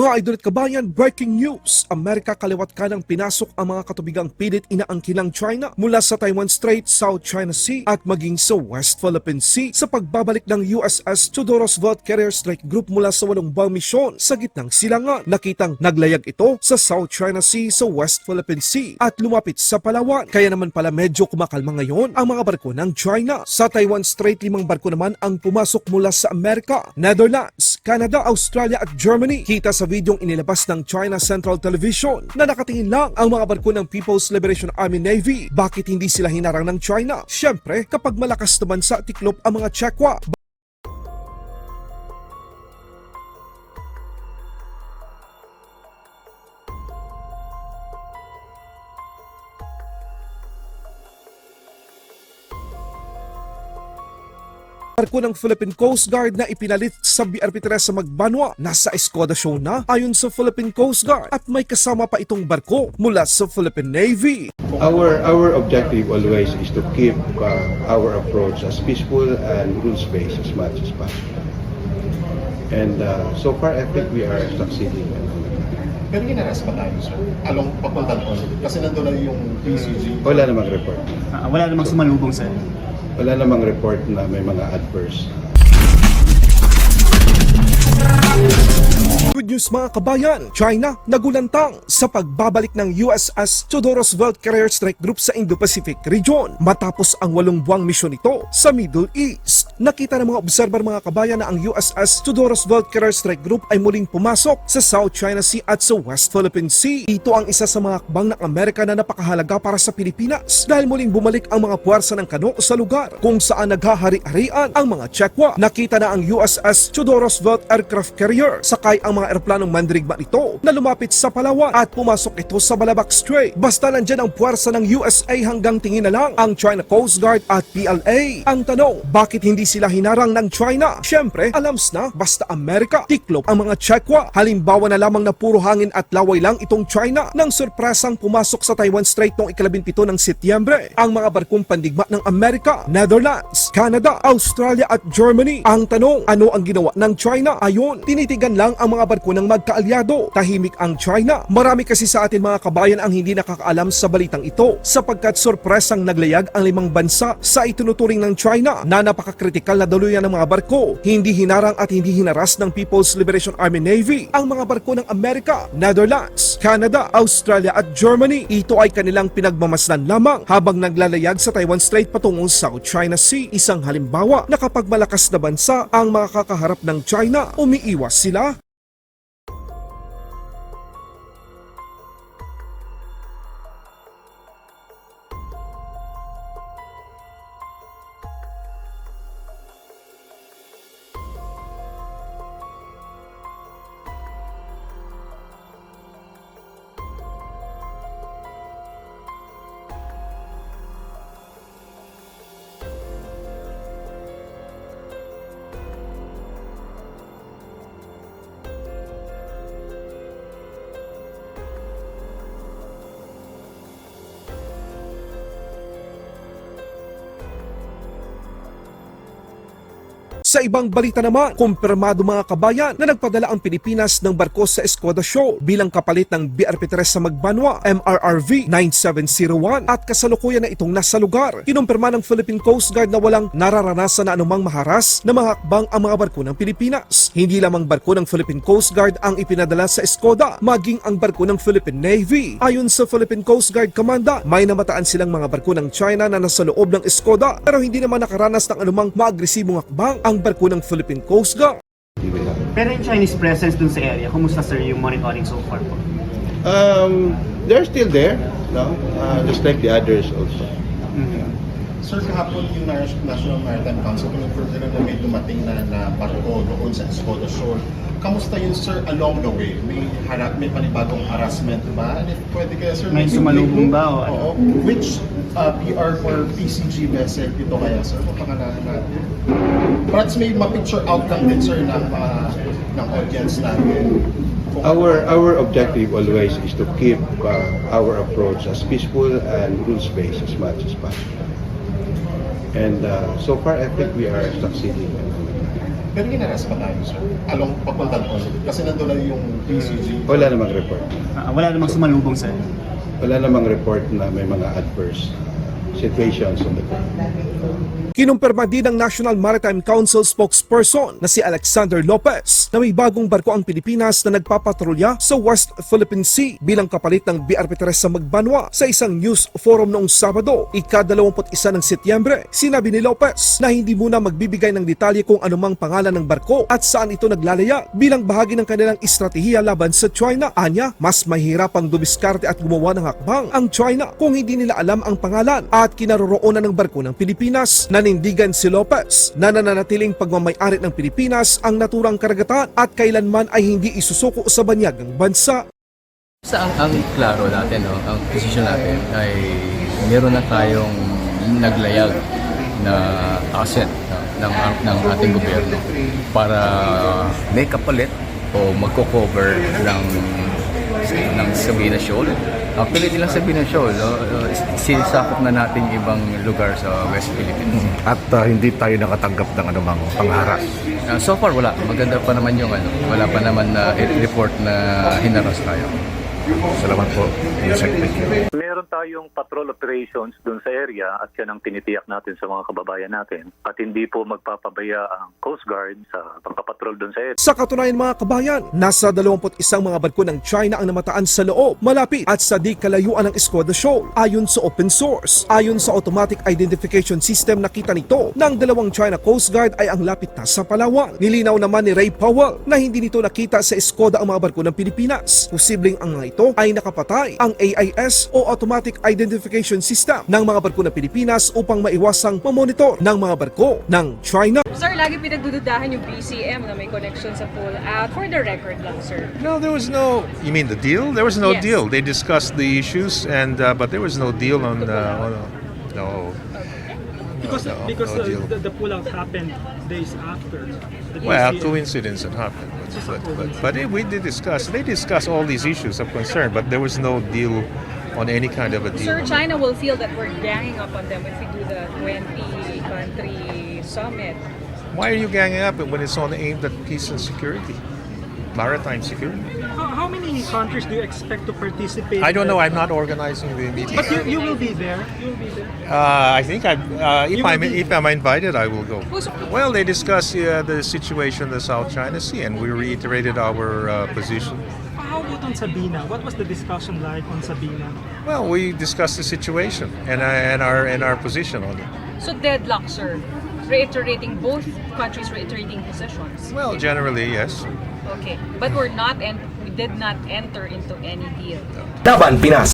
Mga idol at kabayan, breaking news! Amerika kaliwat ka pinasok ang mga katubigang pilit inaangkinang China mula sa Taiwan Strait, South China Sea at maging sa West Philippine Sea sa pagbabalik ng USS Theodore Roosevelt Carrier Strike Group mula sa walong bang misyon sa gitnang silangan. Nakitang naglayag ito sa South China Sea sa West Philippine Sea at lumapit sa Palawan. Kaya naman pala medyo kumakalma ngayon ang mga barko ng China. Sa Taiwan Strait, limang barko naman ang pumasok mula sa Amerika, Netherlands, Canada, Australia at Germany. Kita sa videong inilabas ng China Central Television na nakatingin lang ang mga barko ng People's Liberation Army Navy. Bakit hindi sila hinarang ng China? Siyempre, kapag malakas naman sa tiklop ang mga Chekwa, barko ng Philippine Coast Guard na ipinalit sa BRP Teresa Magbanwa nasa Escoda Show na ayon sa Philippine Coast Guard at may kasama pa itong barko mula sa Philippine Navy. Our our objective always is to keep uh, our approach as peaceful and rules based as much as possible. And uh, so far, I think we are succeeding. Pero ginaras pa tayo, sir. Along papunta doon. Kasi nandun na yung PCG. Wala namang report. Ah, wala namang sumalubong sir. Wala namang report na may mga adverse Good news mga kabayan, China nagulantang sa pagbabalik ng USS Theodore Roosevelt Carrier Strike Group sa Indo-Pacific region matapos ang walong buwang misyon nito sa Middle East. Nakita ng mga observer mga kabayan na ang USS Theodore Roosevelt Carrier Strike Group ay muling pumasok sa South China Sea at sa West Philippine Sea. Ito ang isa sa mga akbang ng Amerika na napakahalaga para sa Pilipinas dahil muling bumalik ang mga puwersa ng kano sa lugar kung saan naghahari-harian ang mga Chekwa. Nakita na ang USS Theodore Roosevelt Aircraft Carrier sakay ang mga eroplanong mandirigma nito na lumapit sa Palawan at pumasok ito sa Balabac Strait. Basta nandyan ang puwersa ng USA hanggang tingin na lang ang China Coast Guard at PLA. Ang tanong, bakit hindi sila hinarang ng China? Siyempre, alams na basta Amerika, tiklop ang mga Chekwa. Halimbawa na lamang na puro hangin at laway lang itong China nang sorpresang pumasok sa Taiwan Strait noong ikalabinpito ng Setyembre. Ang mga barkong pandigma ng Amerika, Netherlands, Canada, Australia at Germany. Ang tanong, ano ang ginawa ng China? Ayon, tinitigan lang ang mga barko ng magkaalyado. Tahimik ang China. Marami kasi sa atin mga kabayan ang hindi nakakaalam sa balitang ito sapagkat sorpresang naglayag ang limang bansa sa itunuturing ng China na napakakritikal na daluyan ng mga barko. Hindi hinarang at hindi hinaras ng People's Liberation Army Navy ang mga barko ng Amerika, Netherlands, Canada, Australia at Germany. Ito ay kanilang pinagmamasdan lamang habang naglalayag sa Taiwan Strait patungong South China Sea. Isang halimbawa na kapag malakas na bansa ang makakaharap ng China, umiiwas sila Sa ibang balita naman, kumpirmado mga kabayan na nagpadala ang Pilipinas ng barko sa Escoda Show bilang kapalit ng BRP Teresa Magbanwa MRRV 9701 at kasalukuyan na itong nasa lugar. Kinumpirma ng Philippine Coast Guard na walang nararanasan na anumang maharas na mga hakbang ang mga barko ng Pilipinas. Hindi lamang barko ng Philippine Coast Guard ang ipinadala sa Escoda, maging ang barko ng Philippine Navy. Ayon sa Philippine Coast Guard Commander, may namataan silang mga barko ng China na nasa loob ng Escoda pero hindi naman nakaranas ng anumang maagresibong hakbang ang barko ng Philippine Coast Guard. Pero yung Chinese presence dun sa area, kumusta sir yung monitoring so far po? Um, they're still there, no? Uh, just like the others also. Mhm. Sir, kahapon yung Nas- National Maritime Council, pinag-confirm nila na may dumating na, na barko doon sa Escoda Shore. Kamusta yun, sir, along the way? May, harap, may panibagong harassment ba? And if pwede kaya, sir, May sumalubong ba o ano? Oo. Which uh, PR or PCG vessel ito kaya, sir? Kung pangalanan natin. Perhaps may ma-picture out lang din, sir, ng, uh, ng audience natin. Kung- Our our objective always is to keep uh, our approach as peaceful and rules based as much as possible. And uh, so far, I think we are succeeding. Pero hinaras pa tayo, sir. Along papunta doon. Kasi nandun na yung PCG. Wala namang report. Ah, wala namang sumalubong, sir. Wala namang report na may mga adverse situations on the ground. Kinumpirma din ng National Maritime Council spokesperson na si Alexander Lopez na may bagong barko ang Pilipinas na nagpapatrolya sa West Philippine Sea bilang kapalit ng BRP Teresa Magbanwa sa isang news forum noong Sabado, ika-21 ng Setyembre. Sinabi ni Lopez na hindi muna magbibigay ng detalye kung anumang pangalan ng barko at saan ito naglalaya bilang bahagi ng kanilang estratehiya laban sa China. Anya, mas mahirapang dumiskarte at gumawa ng hakbang ang China kung hindi nila alam ang pangalan at kinaroroonan ng barko ng Pilipinas. Nanindigan si Lopez na nananatiling pagmamayari ng Pilipinas ang naturang karagatan at kailanman ay hindi isusuko sa banyagang bansa. Sa ang, ang klaro natin, no, ang posisyon natin ay meron na tayong naglayag na asset no, ng, ng ating gobyerno para may kapalit o magko-cover ng ng Sabina Shoal. Actually, hindi lang Sabina Shoal. No? Uh, sinisakop na natin ibang lugar sa West Philippines. at uh, hindi tayo nakatanggap ng anumang pangharas. Uh, so far, wala. Maganda pa naman yung ano. Wala pa naman na report na hinaras tayo. Salamat po. Meron tayong patrol operations doon sa area at yan ang tinitiyak natin sa mga kababayan natin at hindi po magpapabaya ang Coast Guard sa pagpapatrol doon sa area. Sa katunayan mga kabayan, nasa 21 mga barko ng China ang namataan sa loob, malapit at sa di kalayuan ng Escuadra Shoal ayon sa open source. Ayon sa automatic identification system nakita nito ng dalawang China Coast Guard ay ang lapit na sa Palawan. Nilinaw naman ni Ray Powell na hindi nito nakita sa Escoda ang mga barko ng Pilipinas. Posibleng ang mga ito ay nakapatay ang AIS o Automatic Identification System ng mga barko ng Pilipinas upang maiwasang mamonitor ng mga barko ng China. Sir, lagi pinagdududahan yung BCM na may connection sa pull out. For the record lang, sir. No, there was no. You mean the deal? There was no Yes. deal. They discussed the issues, and uh, but there was no deal on. Uh, on no. Because no, because uh, no the, the, the pullout happened days after. The Well, BCM. coincidence had happened, but but, but, but it, we did discuss. They discussed all these issues of concern, but there was no deal on any kind of a deal. Sir, China will feel that we're ganging up on them if we do the 20 country summit. Why are you ganging up when it's on aimed at peace and security, maritime security? How, how many countries do you expect to participate? I don't know. I'm not organizing the meeting. But you, you will be there. You will be there. Uh, I think I, uh, if You will I'm be- if I'm invited, I will go. Well, they discussed uh, the situation in the South China Sea, and we reiterated our uh, position. How about on Sabina? What was the discussion like on Sabina? Well, we discussed the situation and uh, and our and our position on it. So deadlock, sir. Reiterating both countries reiterating positions. Well, generally, yes. Okay. But we're not and we did not enter into any deal. Laban Pinas